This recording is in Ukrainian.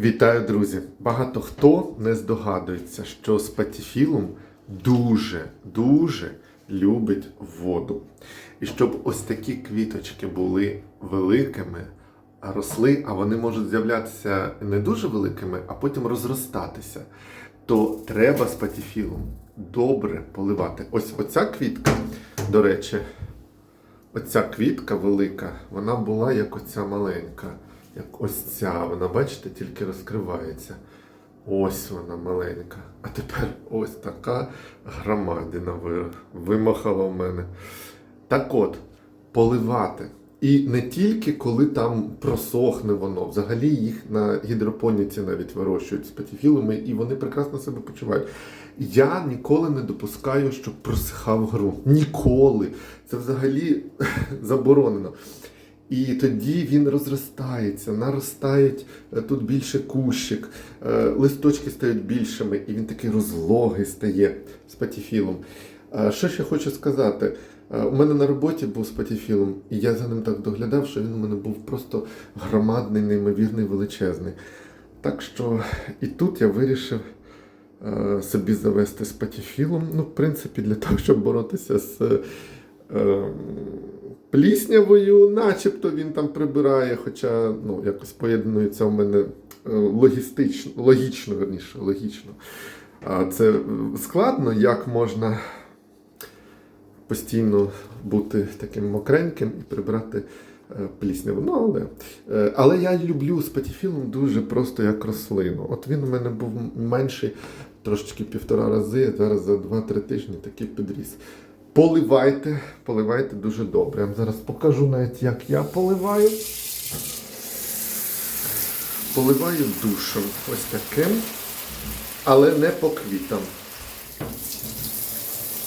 Вітаю, друзі! Багато хто не здогадується, що спатіфілум дуже, дуже любить воду. І щоб ось такі квіточки були великими, росли, а вони можуть з'являтися не дуже великими, а потім розростатися, то треба спатіфілум добре поливати. Ось оця квітка, до речі, Оця квітка велика, вона була як оця маленька, як ось ця. Вона, бачите, тільки розкривається. Ось вона маленька. А тепер ось така громадина вимахала в мене. Так от, поливати. І не тільки коли там просохне воно, взагалі їх на гідропоніці навіть вирощують з патіфілами, і вони прекрасно себе почувають. Я ніколи не допускаю, щоб просихав ґрунт. Ніколи. Це взагалі заборонено. І тоді він розростається, наростають е, тут більше кущик, е, листочки стають більшими, і він такий розлогий стає з патіфілом. Що ще хочу сказати? Е, У мене на роботі був з патіфілом, і я за ним так доглядав, що він у мене був просто громадний, неймовірний, величезний. Так що і тут я вирішив собі завести з патіфілом. Ну, в принципі, для того, щоб боротися з пліснявою, начебто він там прибирає, хоча ну, якось поєднується у мене е, логістично, логічно, верніше, логічно. Це е, складно, як можна постійно бути таким мокреньким і прибрати е, плісняву. Ну, але, але я люблю спатіфілом дуже просто як рослину. От він у мене був менший трошечки півтора рази, зараз за 2-3 тижні такий підріс. Поливайте, поливайте дуже добре. Я вам зараз покажу навіть, як я поливаю. Поливаю душем ось таким, але не по квітам.